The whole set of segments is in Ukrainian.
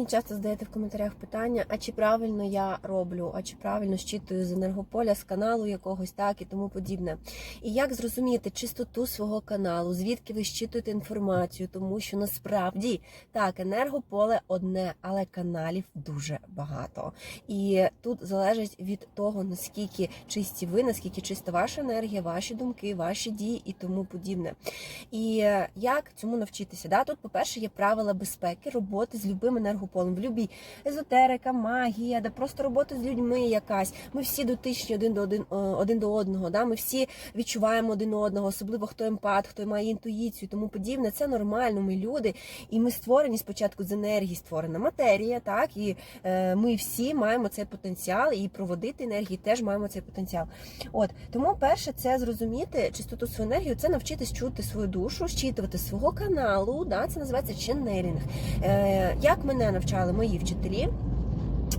мені часто задаєте в коментарях питання, а чи правильно я роблю, а чи правильно щитую з енергополя, з каналу якогось, так і тому подібне. І як зрозуміти чистоту свого каналу, звідки ви щитуєте інформацію, тому що насправді так, енергополе одне, але каналів дуже багато. І тут залежить від того, наскільки чисті ви, наскільки чиста ваша енергія, ваші думки, ваші дії і тому подібне. І е, як цьому навчитися? Да? Тут, по-перше, є правила безпеки, роботи з любим енергополем, в любій езотерика, магія, да просто робота з людьми якась. Ми всі дотичні один до один, е, один до одного. Да? Ми всі відчуваємо один одного, особливо хто емпат, хто має інтуїцію, тому подібне. Це нормально. Ми люди, і ми створені спочатку з енергії, створена матерія, так і е, ми всі маємо цей потенціал, і проводити енергії теж маємо цей потенціал. От тому, перше, це зрозуміти чистоту свою енергію, це навчитись чути свою душу, щитувати свого каналу. Да, це називається ченнелінг. Е, як мене навчали мої вчителі.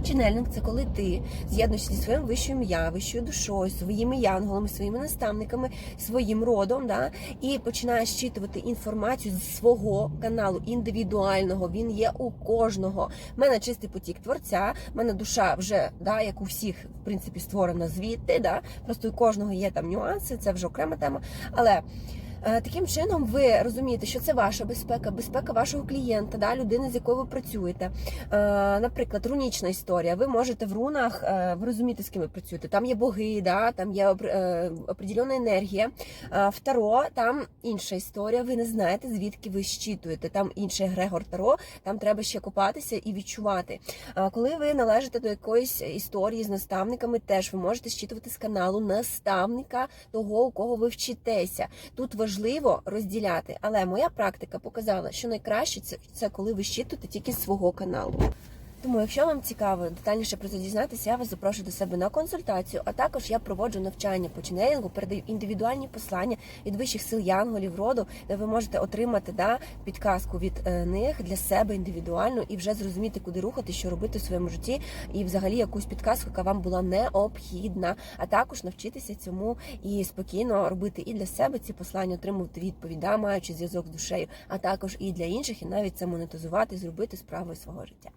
Ченельник це коли ти з'єднуєшся зі своїм вищим я, вищою душою, своїми янголами, своїми наставниками, своїм родом, да, і починаєш щитувати інформацію з свого каналу індивідуального. Він є у кожного. У мене чистий потік творця, в мене душа вже да, як у всіх, в принципі, створена звідти. Да, просто у кожного є там нюанси, це вже окрема тема. Але Таким чином, ви розумієте, що це ваша безпека, безпека вашого клієнта, да, людини, з якою ви працюєте. Е, Наприклад, рунічна історія. Ви можете в рунах, е, ви розумієте, з ким ви працюєте. Там є боги, да, там є е, определена енергія. Е, В Таро там інша історія. Ви не знаєте, звідки ви щитуєте. Там інший Грегор Таро, там треба ще копатися і відчувати. Коли ви належите до якоїсь історії з наставниками, теж ви можете щитувати з каналу наставника того, у кого ви вчитеся. Тут важливо розділяти, але моя практика показала, що найкраще це, коли ви щитуєте тільки свого каналу. Тому, якщо вам цікаво детальніше про це дізнатися, я вас запрошую до себе на консультацію. А також я проводжу навчання по ченелінгу, передаю індивідуальні послання від вищих сил янголів роду, де ви можете отримати да, підказку від е, них для себе індивідуально і вже зрозуміти, куди рухати, що робити в своєму житті, і взагалі якусь підказку, яка вам була необхідна. А також навчитися цьому і спокійно робити і для себе ці послання, отримувати відповідь, да, маючи зв'язок з душею, а також і для інших, і навіть це монетизувати, зробити справою свого життя.